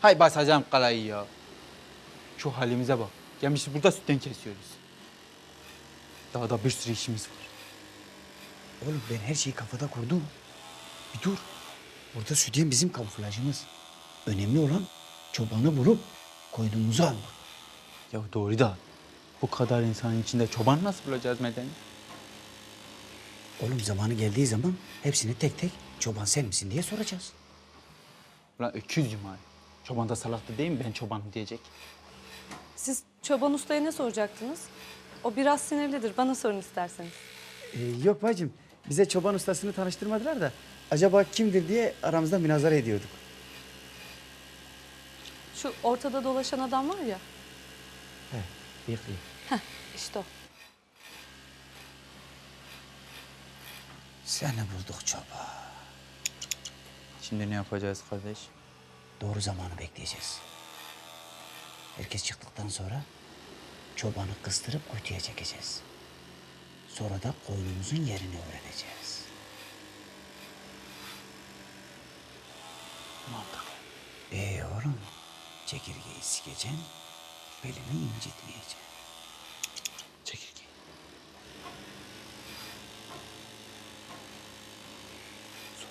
Hay basacağım kalayı ya. Şu halimize bak. Gelmişiz burada sütten kesiyoruz. Daha da bir sürü işimiz var. Oğlum ben her şeyi kafada kurdum. Bir dur. Burada sütyen bizim kamuflajımız. Önemli olan çobanı bulup koynumuzu almak. Ya doğru da bu kadar insanın içinde çoban nasıl bulacağız medeni? Oğlum zamanı geldiği zaman hepsini tek tek çoban sen misin diye soracağız. Ulan öküz yumağı. Çoban da salaktı değil mi ben çobanım diyecek. Siz çoban ustaya ne soracaktınız? O biraz sinirlidir. Bana sorun isterseniz. Ee, yok bacım bize çoban ustasını tanıştırmadılar da acaba kimdir diye aramızda münazara ediyorduk. Şu ortada dolaşan adam var ya. He, bıyıklı. işte o. Seni bulduk çoban. Şimdi ne yapacağız kardeş? Doğru zamanı bekleyeceğiz. Herkes çıktıktan sonra çobanı kıstırıp kuytuya çekeceğiz. Sonra da koynumuzun yerini öğreneceğiz. Mantıklı. Ee oğlum, çekirgeyi sikeceksin, belini incitmeyeceksin. Çekirge. Sor.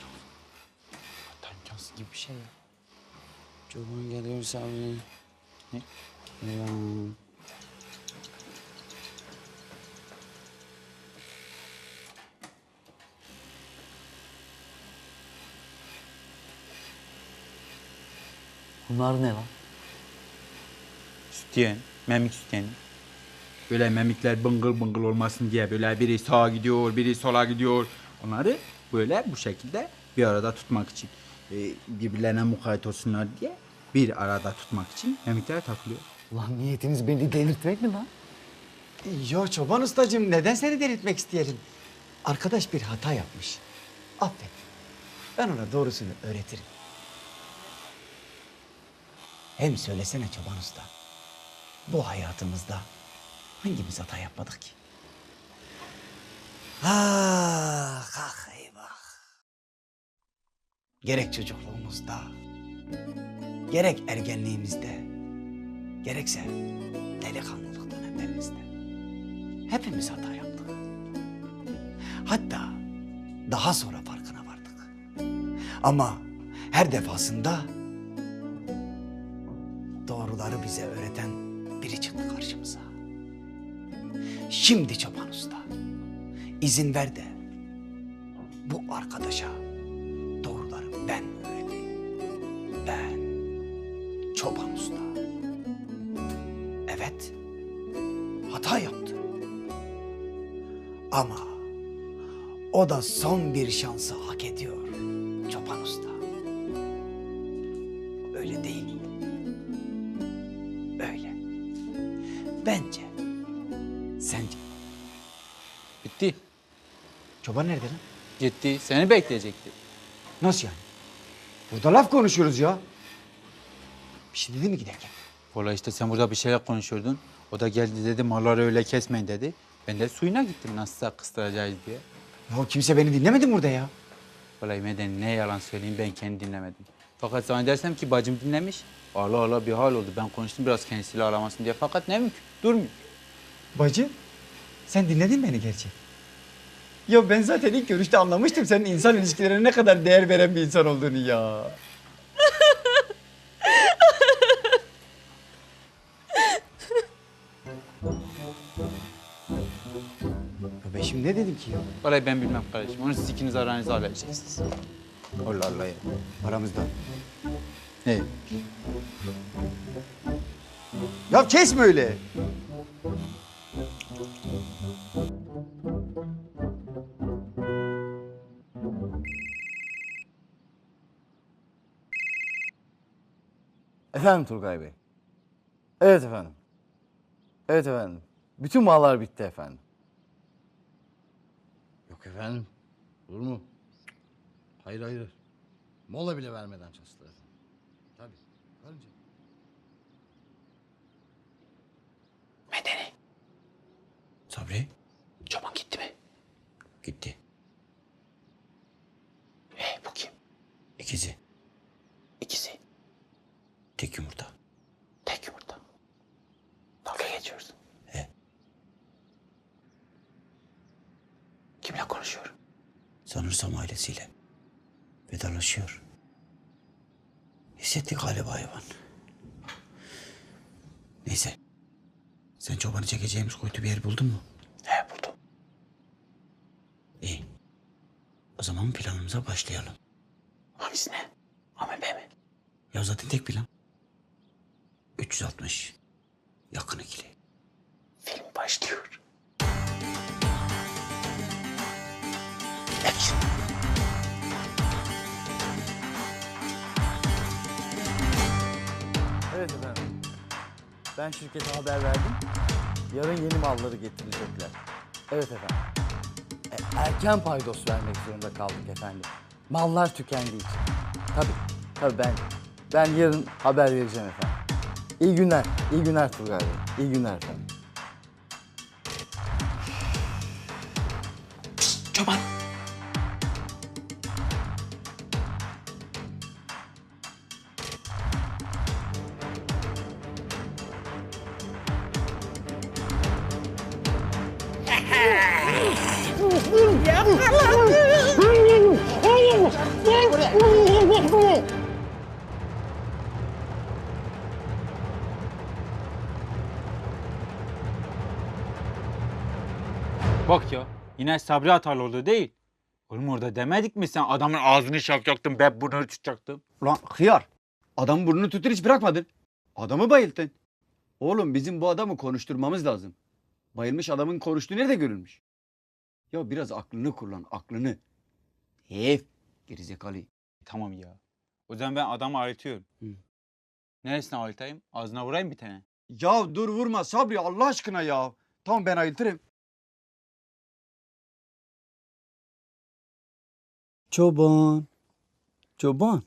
Çok zor. Hatta imkansız gibi bir şey ya. Çoban geliyorsa abi. Ne? Ulan. Bunlar ne lan? Sütyen, memik sütyeni. Böyle memikler bıngıl bıngıl olmasın diye böyle biri sağa gidiyor, biri sola gidiyor. Onları böyle bu şekilde bir arada tutmak için, birbirlerine mukayyet olsunlar diye bir arada tutmak için memikler takılıyor. Ulan niyetiniz beni delirtmek mi lan? Yo çoban ustacığım neden seni delirtmek isteyelim? Arkadaş bir hata yapmış. Affet. Ben ona doğrusunu öğretirim. Hem söylesene çoban usta. Bu hayatımızda hangimiz hata yapmadık ki? Ah, ah. Gerek çocukluğumuzda, gerek ergenliğimizde, gerekse delikanlılık dönemlerimizde. Hepimiz hata yaptık. Hatta daha sonra farkına vardık. Ama her defasında doğruları bize öğreten biri çıktı karşımıza. Şimdi çoban usta, izin ver de bu arkadaşa ben öğreteyim. Ben çoban usta. Evet, hata yaptı. Ama o da son bir şansı hak ediyor Çoban Usta. Öyle değil? Öyle. Bence. Sence. Bitti. Çoban nerede lan? Gitti. Seni bekleyecekti. Nasıl yani? Burada laf konuşuyoruz ya. Bir şey dedi mi giderken? Valla işte sen burada bir şeyler konuşuyordun. O da geldi dedi malları öyle kesmeyin dedi. Ben de suyuna gittim nasılsa kıstıracağız diye. Ya kimse beni dinlemedi mi burada ya? Vallahi Meden ne yalan söyleyeyim ben kendi dinlemedim. Fakat sana dersem ki bacım dinlemiş. Allah Allah bir hal oldu. Ben konuştum biraz kendisiyle aramasın diye. Fakat ne mümkün. Durmuyor. Bacı, sen dinledin beni gerçek. Ya ben zaten ilk görüşte anlamıştım senin insan ilişkilerine ne kadar değer veren bir insan olduğunu ya. Ya ben şimdi ne dedim ki ya? Vallahi ben bilmem kardeşim. Onu siz ikiniz aranızda halledeceksiniz. Allah Allah ya. Aramızda. Ne? Ya kesme öyle. Efendim Turgay Bey. Evet efendim. Evet efendim. Bütün mallar bitti efendim. Yok efendim. Olur mu? Hayır hayır. Mola bile vermeden çalıştılar efendim. Tabii. Karınca. Sabri. Çoban gitti mi? Gitti. E bu kim? İkizi. İkisi. Tek yumurta. Tek yumurta. Dalga geçiyorsun. He. Kimle konuşuyor? Sanırsam ailesiyle. Vedalaşıyor. Hissetti galiba hayvan. Neyse. Sen çobanı çekeceğimiz kuytu bir yer buldun mu? He buldum. İyi. O zaman planımıza başlayalım. Hangisi ne? AMB mi? Ya zaten tek plan. 360. Yakın ikili. Başlıyor. Action. Evet efendim. Ben şirkete haber verdim. Yarın yeni malları getirecekler. Evet efendim. E, erken paydos vermek zorunda kaldık efendim. Mallar tükendiği için. Tabii, tabii ben ben yarın haber vereceğim efendim. İyi günler, iyi günler Turgay Bey. İyi günler efendim. Çoban. Bak ya yine Sabri hatalı oldu değil. Oğlum orada demedik mi sen adamın ağzını şakacaktın ben burnunu tutacaktım. Ulan hıyar. Adam burnunu tutur hiç bırakmadın. Adamı bayılttın. Oğlum bizim bu adamı konuşturmamız lazım. Bayılmış adamın konuştuğu nerede görülmüş? Ya biraz aklını kullan aklını. Hef. Gerizekalı. Tamam ya. O zaman ben adamı ayıltıyorum. Hı. Neresine ayıltayım? Ağzına vurayım bir tane. Ya dur vurma Sabri Allah aşkına ya. Tamam ben ayıltırım. Çoban. Çoban.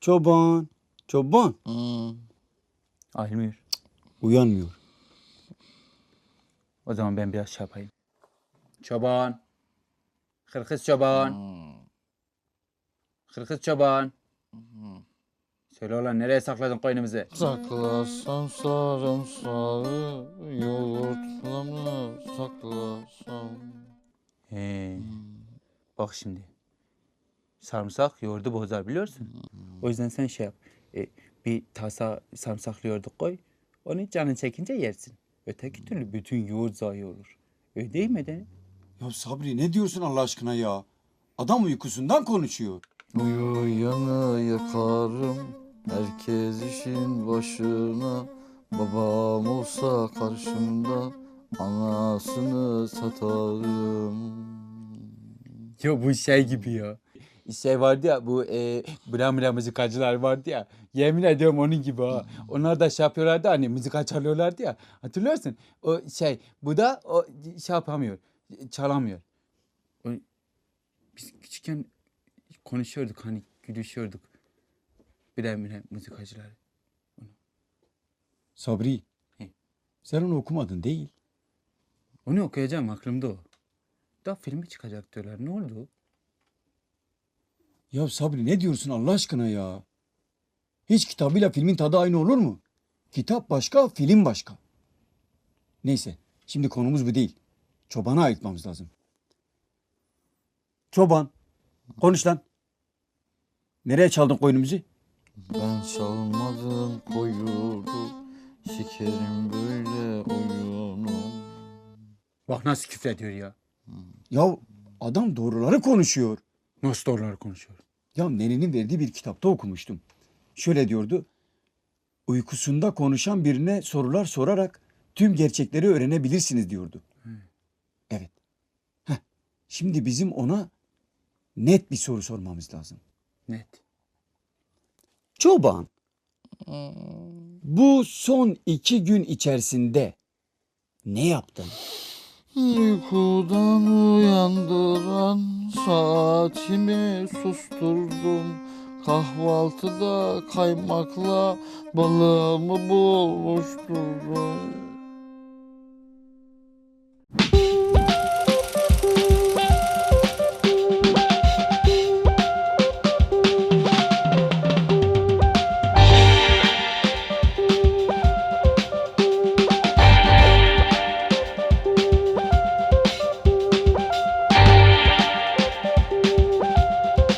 Çoban. Çoban. Ayılmıyor. Uyanmıyor. O zaman ben biraz şey yapayım. Çoban. Kırkız çoban. Kırkız çoban. Söyle ulan nereye sakladın koynumuzu? Saklasam sarımsağı, yoğurtla mı saklasam? He. Bak şimdi. Sarımsak yoğurdu bozar biliyorsun. O yüzden sen şey yap. e, bir tasa sarımsaklı yoğurdu koy. Onu canın çekince yersin. Öteki türlü bütün yoğurt zayi olur. Öyle değil mi de? Ya Sabri ne diyorsun Allah aşkına ya? Adam uykusundan konuşuyor. Uyuyanı yakarım, herkes işin başına. Babam olsa karşımda, anasını satarım. Ya bu şey gibi ya. Şey vardı ya bu e, bra bra müzikacılar vardı ya. Yemin ediyorum onun gibi ha. Onlar da şey yapıyorlardı hani müzika çalıyorlardı ya. Hatırlıyorsun? O şey bu da o şey yapamıyor. Çalamıyor. O, biz küçükken konuşuyorduk hani gülüşüyorduk. Bra bra müzikacılar. Sabri. He. Sen onu okumadın değil. Onu okuyacağım aklımda o. Da filmi çıkacak diyorlar. Ne oldu? Ya Sabri ne diyorsun Allah aşkına ya? Hiç kitabıyla filmin tadı aynı olur mu? Kitap başka, film başka. Neyse, şimdi konumuz bu değil. Çoban'a ayıtmamız lazım. Çoban, konuş lan. Nereye çaldın koyunumuzu? Ben çalmadım koyuldu, şekerim böyle oyunu. Bak nasıl küfrediyor ya. Ya adam doğruları konuşuyor. Nasıl doğrular konuşuyor. Ya nenenin verdiği bir kitapta okumuştum. Şöyle diyordu. Uykusunda konuşan birine sorular sorarak tüm gerçekleri öğrenebilirsiniz diyordu. Evet. Heh. Şimdi bizim ona net bir soru sormamız lazım. Net. Çoban, bu son iki gün içerisinde ne yaptın? Uykudan uyandıran saatimi susturdum. Kahvaltıda kaymakla balığımı buluşturdum.